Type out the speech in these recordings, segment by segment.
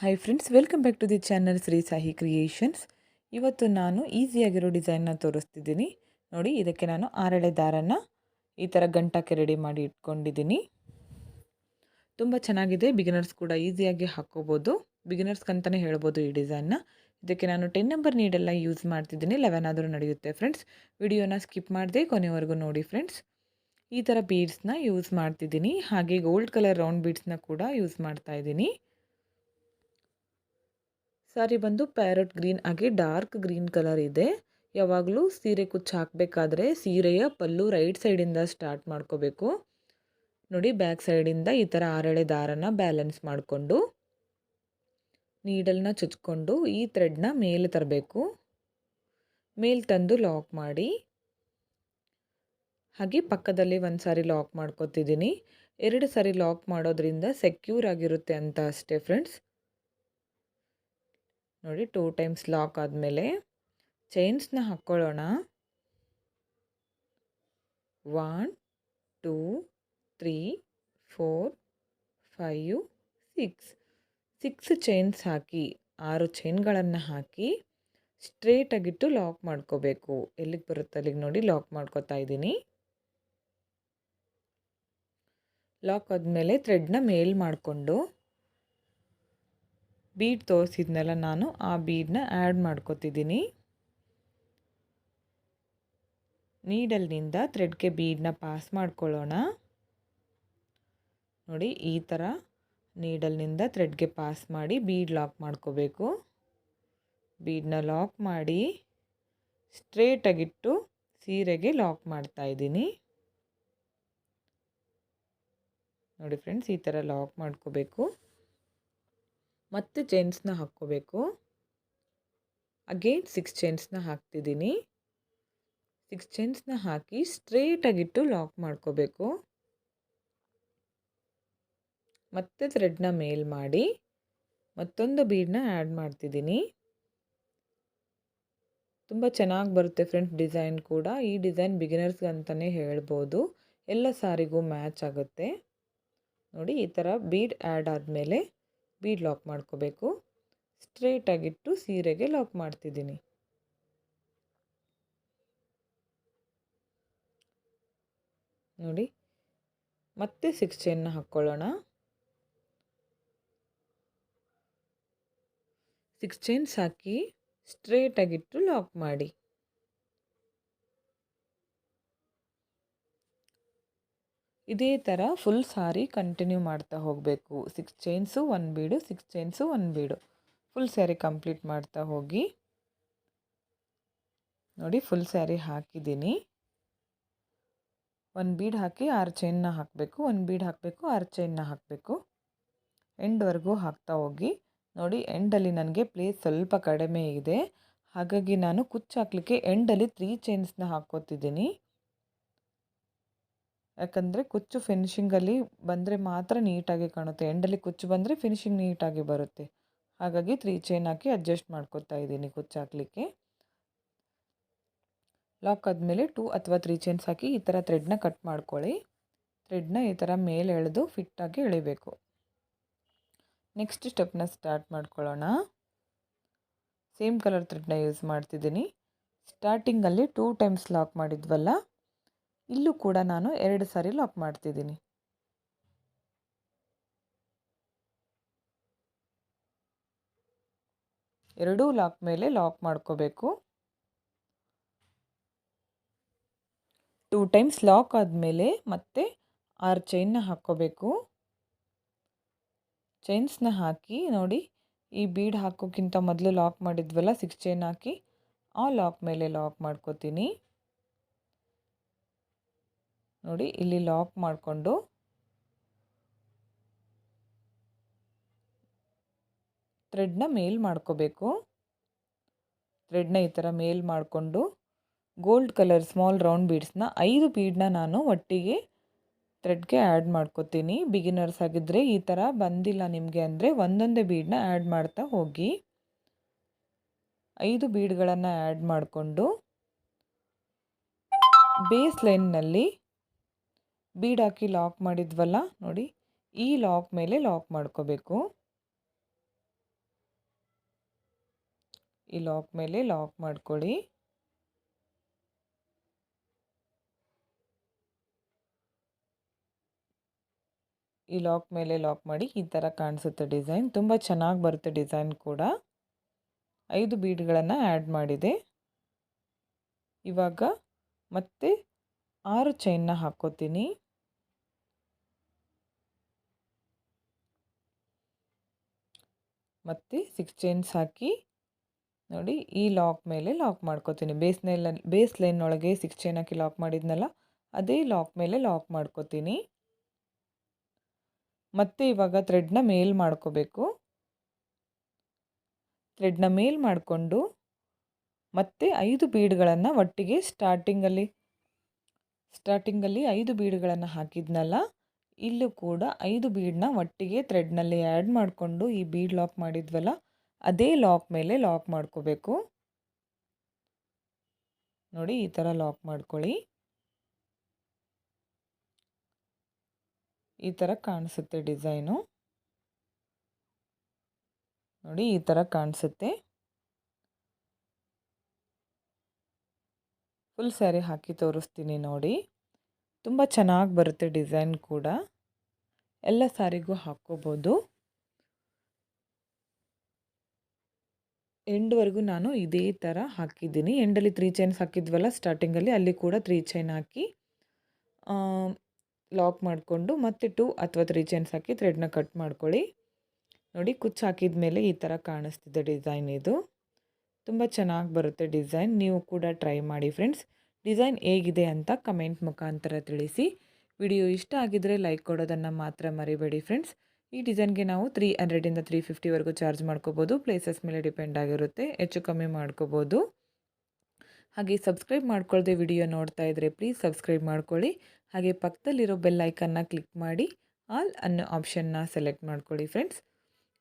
Hi friends welcome back to the channel Shri Sahi creations ಇವತ್ತು ನಾನು ಈಸಿಯಾಗಿರೋ ಡಿಸೈನ್ನ ತೋರಿಸ್ತಿದ್ದೀನಿ. ನೋಡಿ, ಇದಕ್ಕೆ ನಾನು ಆರಳೆ ದಾರನ ಈ ಥರ ಗಂಟಕ್ಕೆ ರೆಡಿ ಮಾಡಿ ಇಟ್ಕೊಂಡಿದ್ದೀನಿ. ತುಂಬ ಚೆನ್ನಾಗಿದೆ. ಬಿಗಿನರ್ಸ್ ಕೂಡ ಈಸಿಯಾಗಿ ಹಾಕ್ಕೋಬೋದು ಬಿಗಿನರ್ಸ್ಗಂತಲೇ ಹೇಳ್ಬೋದು ಈ ಡಿಸೈನ್ನ ಇದಕ್ಕೆ ನಾನು ಟೆನ್ ನಂಬರ್ ನೀಡೆಲ್ಲ ಯೂಸ್ ಮಾಡ್ತಿದ್ದೀನಿ. ಲೆವೆನ್ ಆದರೂ ನಡೆಯುತ್ತೆ ಫ್ರೆಂಡ್ಸ್ ವಿಡಿಯೋನ ಸ್ಕಿಪ್ ಮಾಡದೆ ಕೊನೆವರೆಗೂ ನೋಡಿ ಫ್ರೆಂಡ್ಸ್ ಈ ಥರ ಬೀಡ್ಸ್ನ ಯೂಸ್ ಮಾಡ್ತಿದ್ದೀನಿ. ಹಾಗೆ ಗೋಲ್ಡ್ ಕಲರ್ ರೌಂಡ್ ಬೀಡ್ಸ್ನ ಕೂಡ ಯೂಸ್ ಮಾಡ್ತಾ ಇದ್ದೀನಿ. ಸಾರಿ ಬಂದು ಪ್ಯಾರಟ್ ಗ್ರೀನ್ ಆಗಿ ಡಾರ್ಕ್ ಗ್ರೀನ್ ಕಲರ್ ಇದೆ. ಯಾವಾಗಲೂ ಸೀರೆ ಕುಚ್ಚು ಹಾಕಬೇಕಾದ್ರೆ ಸೀರೆಯ ಪಲ್ಲು ರೈಟ್ ಸೈಡಿಂದ ಸ್ಟಾರ್ಟ್ ಮಾಡ್ಕೋಬೇಕು. ನೋಡಿ ಬ್ಯಾಕ್ ಸೈಡಿಂದ ಈ ಥರ ಆರಳೆ ದಾರನ ಬ್ಯಾಲೆನ್ಸ್ ಮಾಡಿಕೊಂಡು ನೀಡಲ್ನ ಚುಚ್ಕೊಂಡು ಈ ಥ್ರೆಡ್ನ ಮೇಲೆ ತರಬೇಕು. ಮೇಲೆ ತಂದು ಲಾಕ್ ಮಾಡಿ. ಹಾಗೆ ಪಕ್ಕದಲ್ಲಿ ಒಂದು ಸಾರಿ ಲಾಕ್ ಮಾಡ್ಕೋತಿದ್ದೀನಿ. ಎರಡು ಸಾರಿ ಲಾಕ್ ಮಾಡೋದ್ರಿಂದ ಸೆಕ್ಯೂರ್ ಆಗಿರುತ್ತೆ ಅಂತ ಅಷ್ಟೇ ಫ್ರೆಂಡ್ಸ್ ನೋಡಿ ಟೂ ಟೈಮ್ಸ್ ಲಾಕ್ ಆದಮೇಲೆ ಚೈನ್ಸ್ನ ಹಾಕ್ಕೊಳ್ಳೋಣ one two three four five six six chains ಹಾಕಿ, ಆರು ಚೈನ್ಗಳನ್ನು ಹಾಕಿ ಸ್ಟ್ರೇಟಾಗಿಟ್ಟು ಲಾಕ್ ಮಾಡ್ಕೋಬೇಕು. ಎಲ್ಲಿಗೆ ಬರುತ್ತೆ ಅಲ್ಲಿಗೆ ನೋಡಿ ಲಾಕ್ ಮಾಡ್ಕೋತಾ ಇದ್ದೀನಿ. ಲಾಕ್ ಆದಮೇಲೆ ಥ್ರೆಡ್ನ ಮೇಲ್ ಮಾಡಿಕೊಂಡು ಬೀಡ್ ತೋರಿಸಿದ್ನಲ್ಲ ನಾನು, ಆ ಬೀಡನ್ನ ಆ್ಯಡ್ ಮಾಡ್ಕೋತಿದ್ದೀನಿ. ನೀಡಲ್ನಿಂದ ಥ್ರೆಡ್ಗೆ ಬೀಡನ್ನ ಪಾಸ್ ಮಾಡ್ಕೊಳ್ಳೋಣ. ನೋಡಿ, ಈ ಥರ ನೀಡಲ್ನಿಂದ ಥ್ರೆಡ್ಗೆ ಪಾಸ್ ಮಾಡಿ ಬೀಡ್ ಲಾಕ್ ಮಾಡ್ಕೋಬೇಕು. ಬೀಡನ್ನ ಲಾಕ್ ಮಾಡಿ ಸ್ಟ್ರೇಟಾಗಿಟ್ಟು ಸೀರೆಗೆ ಲಾಕ್ ಮಾಡ್ತಾ ಇದ್ದೀನಿ. ನೋಡಿ ಫ್ರೆಂಡ್ಸ್, ಈ ಥರ ಲಾಕ್ ಮಾಡ್ಕೋಬೇಕು. ಮತ್ತೆ ಚೈನ್ಸ್ನ ಹಾಕ್ಕೋಬೇಕು. ಅಗೇನ್ ಸಿಕ್ಸ್ ಚೈನ್ಸ್ನ ಹಾಕ್ತಿದ್ದೀನಿ. ಸಿಕ್ಸ್ ಚೈನ್ಸ್ನ ಹಾಕಿ ಸ್ಟ್ರೇಟಾಗಿಟ್ಟು ಲಾಕ್ ಮಾಡ್ಕೋಬೇಕು. ಮತ್ತೆ ಥ್ರೆಡ್ನ ಮೇಲ್ ಮಾಡಿ ಮತ್ತೊಂದು ಬೀಡನ್ನ ಆ್ಯಡ್ ಮಾಡ್ತಿದ್ದೀನಿ. ತುಂಬ ಚೆನ್ನಾಗಿ ಬರುತ್ತೆ ಫ್ರೆಂಡ್ಸ್ ಡಿಸೈನ್ ಕೂಡ. ಈ ಡಿಸೈನ್ ಬಿಗಿನರ್ಸ್ಗೆ ಅಂತಲೇ ಹೇಳ್ಬೋದು. ಎಲ್ಲ ಸಾರಿಗೂ ಮ್ಯಾಚ್ ಆಗುತ್ತೆ. ನೋಡಿ, ಈ ಥರ ಬೀಡ್ ಆ್ಯಡ್ ಆದಮೇಲೆ ಬೀಡ್ ಲಾಕ್ ಮಾಡ್ಕೋಬೇಕು. ಸ್ಟ್ರೇಟಾಗಿಟ್ಟು ಸೀರೆಗೆ ಲಾಕ್ ಮಾಡ್ತಿದ್ದೀನಿ. ನೋಡಿ, ಮತ್ತೆ ಸಿಕ್ಸ್ ಚೈನ್ನ ಹಾಕ್ಕೊಳ್ಳೋಣ. ಸಿಕ್ಸ್ ಚೈನ್ಸ್ ಹಾಕಿ ಸ್ಟ್ರೇಟಾಗಿಟ್ಟು ಲಾಕ್ ಮಾಡಿ. ಇದೇ ಥರ ಫುಲ್ ಸಾರಿ ಕಂಟಿನ್ಯೂ ಮಾಡ್ತಾ ಹೋಗಬೇಕು. ಸಿಕ್ಸ್ ಚೈನ್ಸು ಒಂದು ಬೀಡು ಸಿಕ್ಸ್ ಚೈನ್ಸು ಒಂದು ಬೀಡು ಫುಲ್ ಸ್ಯಾರಿ ಕಂಪ್ಲೀಟ್ ಮಾಡ್ತಾ ಹೋಗಿ. ನೋಡಿ ಫುಲ್ ಸ್ಯಾರಿ ಹಾಕಿದ್ದೀನಿ. ಒಂದು ಬೀಡ್ ಹಾಕಿ ಆರು ಚೈನ್ನ ಹಾಕಬೇಕು. ಒಂದು ಬೀಡ್ ಹಾಕಬೇಕು, ಆರು ಚೈನ್ನ ಹಾಕಬೇಕು. ಎಂಡ್ವರೆಗೂ ಹಾಕ್ತಾ ಹೋಗಿ. ನೋಡಿ ಎಂಡಲ್ಲಿ ನನಗೆ ಪ್ಲೇಸ್ ಸ್ವಲ್ಪ ಕಡಿಮೆ ಇದೆ. ಹಾಗಾಗಿ ನಾನು ಕುಚ್ಚು ಹಾಕಲಿಕ್ಕೆ ಎಂಡಲ್ಲಿ ತ್ರೀ ಚೈನ್ಸ್ನ ಹಾಕ್ಕೋತಿದ್ದೀನಿ. ಯಾಕಂದರೆ ಕುಚ್ಚು ಫಿನಿಶಿಂಗಲ್ಲಿ ಬಂದರೆ ಮಾತ್ರ ನೀಟಾಗಿ ಕಾಣುತ್ತೆ. ಎಂಡಲ್ಲಿ ಕುಚ್ಚು ಬಂದರೆ ಫಿನಿಶಿಂಗ್ ನೀಟಾಗಿ ಬರುತ್ತೆ. ಹಾಗಾಗಿ ತ್ರೀ ಚೈನ್ ಹಾಕಿ ಅಡ್ಜಸ್ಟ್ ಮಾಡ್ಕೊತಾ ಇದ್ದೀನಿ ಕುಚ್ಚು ಹಾಕಲಿಕ್ಕೆ. ಲಾಕ್ ಆದಮೇಲೆ ಟೂ ಅಥವಾ ತ್ರೀ ಚೈನ್ಸ್ ಹಾಕಿ ಈ ಥರ ಥ್ರೆಡ್ನ ಕಟ್ ಮಾಡ್ಕೊಳ್ಳಿ. ಥ್ರೆಡ್ನ ಈ ಥರ ಮೇಲೆ ಎಳೆದು ಫಿಟ್ಟಾಗಿ ಎಳಿಬೇಕು. ನೆಕ್ಸ್ಟ್ ಸ್ಟೆಪ್ನ ಸ್ಟಾರ್ಟ್ ಮಾಡ್ಕೊಳ್ಳೋಣ. ಸೇಮ್ ಕಲರ್ ಥ್ರೆಡ್ನ ಯೂಸ್ ಮಾಡ್ತಿದ್ದೀನಿ. ಸ್ಟಾರ್ಟಿಂಗಲ್ಲಿ ಟೂ ಟೈಮ್ಸ್ ಲಾಕ್ ಮಾಡಿದ್ವಲ್ಲ? ಇಲ್ಲೂ ಕೂಡ ನಾನು ಎರಡು ಸಾರಿ ಲಾಕ್ ಮಾಡ್ತಿದ್ದೀನಿ. ಎರಡೂ ಲಾಕ್ ಮೇಲೆ ಲಾಕ್ ಮಾಡ್ಕೋಬೇಕು. ಟೂ ಟೈಮ್ಸ್ ಲಾಕ್ ಆದಮೇಲೆ ಮತ್ತೆ ಆರು ಚೈನ್ನ ಹಾಕ್ಕೋಬೇಕು. ಚೈನ್ಸ್ನ ಹಾಕಿ ನೋಡಿ, ಈ ಬೀಡ್ ಹಾಕೋಕ್ಕಿಂತ ಮೊದಲು ಲಾಕ್ ಮಾಡಿದ್ವಲ್ಲ ಸಿಕ್ಸ್ ಚೈನ್ ಹಾಕಿ, ಆ ಲಾಕ್ ಮೇಲೆ ಲಾಕ್ ಮಾಡ್ಕೋತೀನಿ. ನೋಡಿ ಇಲ್ಲಿ ಲಾಕ್ ಮಾಡಿಕೊಂಡು ಥ್ರೆಡ್ನ ಮೇಲ್ ಮಾಡ್ಕೋಬೇಕು. ಥ್ರೆಡ್ನ ಈ ಥರ ಮೇಲ್ ಮಾಡಿಕೊಂಡು ಗೋಲ್ಡ್ ಕಲರ್ ಸ್ಮಾಲ್ ರೌಂಡ್ ಬೀಡ್ಸ್ನ ಐದು ಬೀಡನ್ನ ನಾನು ಒಟ್ಟಿಗೆ ಥ್ರೆಡ್ಗೆ ಆ್ಯಡ್ ಮಾಡ್ಕೋತೀನಿ. ಬಿಗಿನರ್ಸ್ ಆಗಿದ್ದರೆ ಈ ಥರ ಬಂದಿಲ್ಲ ನಿಮಗೆ ಅಂದರೆ ಒಂದೊಂದೇ ಬೀಡನ್ನ ಆ್ಯಡ್ ಮಾಡ್ತಾ ಹೋಗಿ. ಐದು ಬೀಡ್ಗಳನ್ನು ಆ್ಯಡ್ ಮಾಡಿಕೊಂಡು ಬೇಸ್ ಲೈನ್ನಲ್ಲಿ ಬೀಡ್ ಹಾಕಿ ಲಾಕ್ ಮಾಡಿದ್ವಲ್ಲ? ನೋಡಿ, ಈ ಲಾಕ್ ಮೇಲೆ ಲಾಕ್ ಮಾಡ್ಕೋಬೇಕು. ಈ ಲಾಕ್ ಮೇಲೆ ಲಾಕ್ ಮಾಡ್ಕೊಳ್ಳಿ. ಈ ಲಾಕ್ ಮೇಲೆ ಲಾಕ್ ಮಾಡಿ ಈ ಥರ ಕಾಣಿಸುತ್ತೆ ಡಿಸೈನ್. ತುಂಬ ಚೆನ್ನಾಗಿ ಬರುತ್ತೆ ಡಿಸೈನ್ ಕೂಡ. ಐದು ಬೀಡ್ಗಳನ್ನು ಆ್ಯಡ್ ಮಾಡಿದೆ. ಇವಾಗ ಮತ್ತೆ ಆರು ಚೈನ್ನ ಹಾಕ್ಕೋತೀನಿ. ಮತ್ತು ಸಿಕ್ಸ್ ಚೈನ್ಸ್ ಹಾಕಿ ನೋಡಿ ಈ ಲಾಕ್ ಮೇಲೆ ಲಾಕ್ ಮಾಡ್ಕೋತೀನಿ. ಬೇಸ್ ಲೈನ್ ಬೇಸ್ ಲೈನ್ ಒಳಗೆ ಸಿಕ್ಸ್ ಚೈನ್ ಹಾಕಿ ಲಾಕ್ ಮಾಡಿದ್ನಲ್ಲ, ಅದೇ ಲಾಕ್ ಮೇಲೆ ಲಾಕ್ ಮಾಡ್ಕೋತೀನಿ. ಮತ್ತೆ ಇವಾಗ ಥ್ರೆಡ್ನ ಮೇಲ್ ಮಾಡ್ಕೋಬೇಕು. ಥ್ರೆಡ್ನ ಮೇಲ್ ಮಾಡಿಕೊಂಡು ಮತ್ತೆ ಐದು ಬೀಡ್ಗಳನ್ನು ಒಟ್ಟಿಗೆ ಸ್ಟಾರ್ಟಿಂಗಲ್ಲಿ ಸ್ಟಾರ್ಟಿಂಗಲ್ಲಿ ಐದು ಬೀಡ್ಗಳನ್ನು ಹಾಕಿದ್ನಲ್ಲ ಇಲ್ಲೂ ಕೂಡ ಐದು ಬೀಡನ್ನ ಒಟ್ಟಿಗೆ ಥ್ರೆಡ್ನಲ್ಲಿ ಆ್ಯಡ್ ಮಾಡಿಕೊಂಡು ಈ ಬೀಡ್ ಲಾಕ್ ಮಾಡಿದ್ವಲ್ಲ, ಅದೇ ಲಾಕ್ ಮೇಲೆ ಲಾಕ್ ಮಾಡ್ಕೋಬೇಕು. ನೋಡಿ, ಈ ಥರ ಲಾಕ್ ಮಾಡ್ಕೊಳ್ಳಿ. ಈ ಥರ ಕಾಣಿಸುತ್ತೆ ಡಿಸೈನು. ನೋಡಿ, ಈ ಥರ ಕಾಣಿಸುತ್ತೆ. ಫುಲ್ ಸ್ಯಾರಿ ಹಾಕಿ ತೋರಿಸ್ತೀನಿ ನೋಡಿ. ತುಂಬ ಚೆನ್ನಾಗಿ ಬರುತ್ತೆ ಡಿಸೈನ್ ಕೂಡ. ಎಲ್ಲ ಸಾರಿಗೂ ಹಾಕ್ಕೋಬೋದು. ಎಂಡ್ವರೆಗೂ ನಾನು ಇದೇ ಥರ ಹಾಕಿದ್ದೀನಿ. ಎಂಡಲ್ಲಿ ತ್ರೀ ಚೈನ್ಸ್ ಹಾಕಿದ್ವಲ್ಲ ಸ್ಟಾರ್ಟಿಂಗಲ್ಲಿ ಅಲ್ಲಿ ಕೂಡ ತ್ರೀ ಚೈನ್ ಹಾಕಿ ಲಾಕ್ ಮಾಡಿಕೊಂಡು ಮತ್ತೆ ಟೂ ಅಥವಾ ತ್ರೀ ಚೈನ್ಸ್ ಹಾಕಿ ಥ್ರೆಡ್ನ ಕಟ್ ಮಾಡ್ಕೊಳ್ಳಿ. ನೋಡಿ ಕುಚ್ಚು ಹಾಕಿದ ಮೇಲೆ ಈ ಥರ ಕಾಣಿಸ್ತಿದೆ ಡಿಸೈನ್ ಇದು. ತುಂಬ ಚೆನ್ನಾಗಿ ಬರುತ್ತೆ ಡಿಸೈನ್. ನೀವು ಕೂಡ ಟ್ರೈ ಮಾಡಿ ಫ್ರೆಂಡ್ಸ್. ಡಿಸೈನ್ ಹೇಗಿದೆ ಅಂತ ಕಮೆಂಟ್ ಮುಖಾಂತರ ತಿಳಿಸಿ. ವಿಡಿಯೋ ಇಷ್ಟ ಆಗಿದ್ದರೆ ಲೈಕ್ ಕೊಡೋದನ್ನು ಮಾತ್ರ ಮರಿಬೇಡಿ ಫ್ರೆಂಡ್ಸ್. ಈ ಡಿಸೈನ್ಗೆ ನಾವು ತ್ರೀ ಹಂಡ್ರೆಡಿಂದ ತ್ರೀ ಫಿಫ್ಟಿವರೆಗೂ ಚಾರ್ಜ್ ಮಾಡ್ಕೋಬೋದು. ಪ್ಲೇಸಸ್ ಮೇಲೆ ಡಿಪೆಂಡ್ ಆಗಿರುತ್ತೆ. ಹೆಚ್ಚು ಕಮ್ಮಿ ಮಾಡ್ಕೋಬೋದು. ಹಾಗೆ ಸಬ್ಸ್ಕ್ರೈಬ್ ಮಾಡ್ಕೊಳ್ಳದೆ ವಿಡಿಯೋ ನೋಡ್ತಾ ಇದ್ದರೆ ಪ್ಲೀಸ್ ಸಬ್ಸ್ಕ್ರೈಬ್ ಮಾಡ್ಕೊಳ್ಳಿ. ಹಾಗೆ ಪಕ್ಕದಲ್ಲಿರೋ ಬೆಲ್ ಐಕನ್ನ ಕ್ಲಿಕ್ ಮಾಡಿ. ಆಲ್ ಅನ್ನೋ ಆಪ್ಷನ್ನ ಸೆಲೆಕ್ಟ್ ಮಾಡ್ಕೊಳ್ಳಿ ಫ್ರೆಂಡ್ಸ್.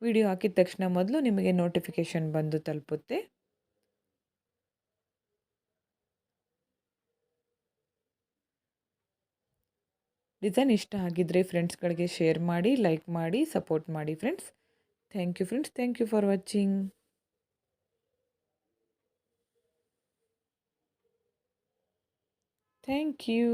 ವಿಡಿಯೋ ಹಾಕಿದ ತಕ್ಷಣ ಮೊದಲು ನಿಮಗೆ ನೋಟಿಫಿಕೇಷನ್ ಬಂದು ತಲುಪುತ್ತೆ. ಡಿಸೈನ್ ಇಷ್ಟ ಆಗಿದ್ದರೆ ಫ್ರೆಂಡ್ಸ್ಗಳಿಗೆ ಶೇರ್ ಮಾಡಿ ಲೈಕ್ ಮಾಡಿ ಸಪೋರ್ಟ್ ಮಾಡಿ friends thank you friends thank you for watching thank you